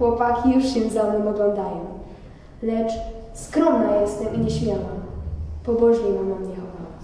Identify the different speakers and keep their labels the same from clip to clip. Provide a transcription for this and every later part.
Speaker 1: Chłopaki już się za mną oglądają. Lecz skromna jestem i nieśmiała. Pobożnie mama mnie chowała.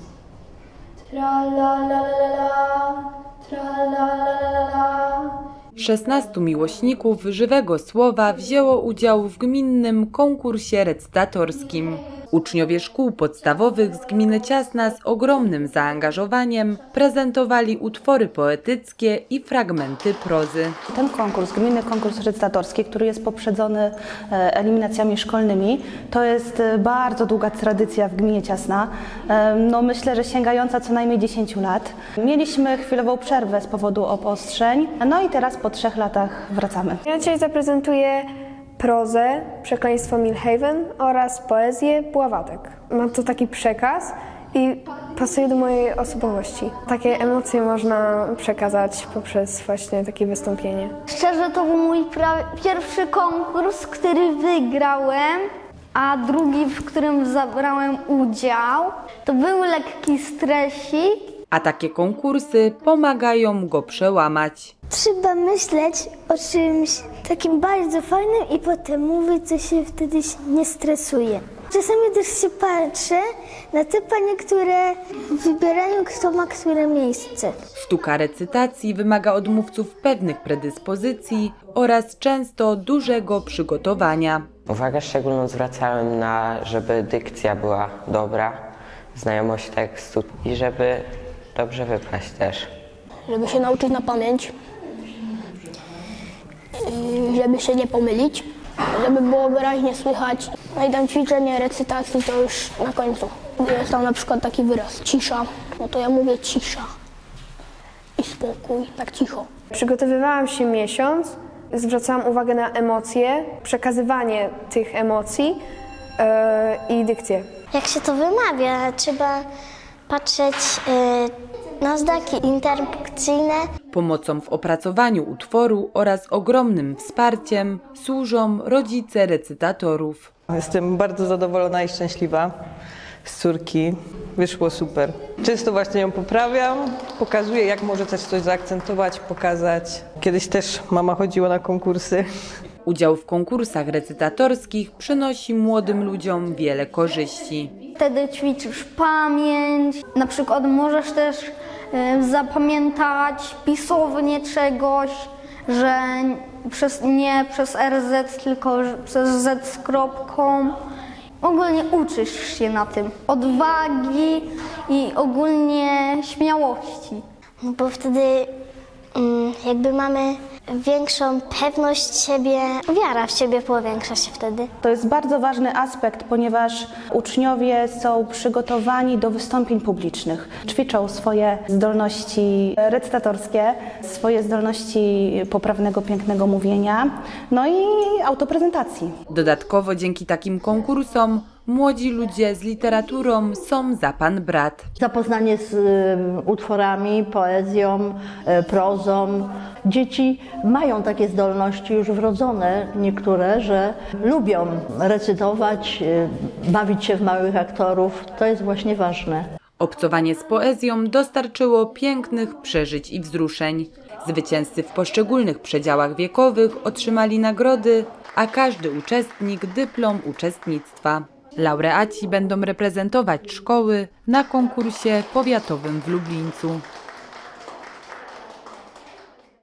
Speaker 1: Tra la la la la tra la la la la.
Speaker 2: 16 miłośników żywego słowa wzięło udział w gminnym konkursie recytatorskim. Uczniowie szkół podstawowych z gminy Ciasna z ogromnym zaangażowaniem prezentowali utwory poetyckie i fragmenty prozy.
Speaker 3: Ten konkurs, gminny konkurs recytatorski, który jest poprzedzony e, eliminacjami szkolnymi, to jest e, bardzo długa tradycja w gminie Ciasna. E, No myślę, że sięgająca co najmniej 10 lat. Mieliśmy chwilową przerwę z powodu obostrzeń, no i teraz po trzech latach wracamy.
Speaker 4: Ja dzisiaj zaprezentuję prozę Przekleństwo Milhaven oraz poezję Bławatek. Ma to taki przekaz i pasuje do mojej osobowości. Takie emocje można przekazać poprzez właśnie takie wystąpienie.
Speaker 5: Szczerze, to był mój pierwszy konkurs, który wygrałem, a drugi, w którym zabrałem udział. To był lekki stresik.
Speaker 2: A takie konkursy pomagają go przełamać.
Speaker 6: Trzeba myśleć o czymś takim bardzo fajnym i potem mówić, co się wtedy nie stresuje. Czasami też się patrzę na te panie, które wybierają, kto ma które miejsce.
Speaker 2: Sztuka recytacji wymaga od mówców pewnych predyspozycji oraz często dużego przygotowania.
Speaker 7: Uwagę szczególną zwracałem na, żeby dykcja była dobra, znajomość tekstu i żeby dobrze wypaść też.
Speaker 8: żeby się nauczyć na pamięć, yy, żeby się nie pomylić, żeby było wyraźnie słychać. No i tam ćwiczenie recytacji to już na końcu. Jest tam na przykład taki wyraz cisza, no to ja mówię cisza i spokój, tak cicho.
Speaker 4: Przygotowywałam się miesiąc, zwracałam uwagę na emocje, przekazywanie tych emocji yy, i dykcję.
Speaker 6: Jak się to wymawia, trzeba patrzeć e, na znaki interpunkcyjne.
Speaker 2: Pomocą w opracowaniu utworu oraz ogromnym wsparciem służą rodzice recytatorów.
Speaker 9: Jestem bardzo zadowolona i szczęśliwa z córki. Wyszło super. Często właśnie ją poprawiam, pokazuję, jak może też coś zaakcentować, pokazać. Kiedyś też mama chodziła na konkursy.
Speaker 2: Udział w konkursach recytatorskich przynosi młodym ludziom wiele korzyści.
Speaker 5: Wtedy ćwiczysz pamięć. Na przykład możesz też e, zapamiętać pisownię czegoś, że przez, nie przez RZ, tylko że przez Z z kropką. Ogólnie uczysz się na tym. Odwagi i ogólnie śmiałości.
Speaker 6: No bo wtedy mm, jakby mamy większą pewność siebie, wiara w siebie powiększa się wtedy.
Speaker 3: To jest bardzo ważny aspekt, ponieważ uczniowie są przygotowani do wystąpień publicznych. Ćwiczą swoje zdolności recytatorskie, swoje zdolności poprawnego, pięknego mówienia, no i autoprezentacji.
Speaker 2: Dodatkowo dzięki takim konkursom młodzi ludzie z literaturą są za pan brat.
Speaker 10: Zapoznanie z y, utworami, poezją, y, prozą. Dzieci mają takie zdolności już wrodzone, niektóre, że lubią recytować, y, bawić się w małych aktorów. To jest właśnie ważne.
Speaker 2: Obcowanie z poezją dostarczyło pięknych przeżyć i wzruszeń. Zwycięzcy w poszczególnych przedziałach wiekowych otrzymali nagrody, a każdy uczestnik dyplom uczestnictwa. Laureaci będą reprezentować szkoły na konkursie powiatowym w Lublińcu.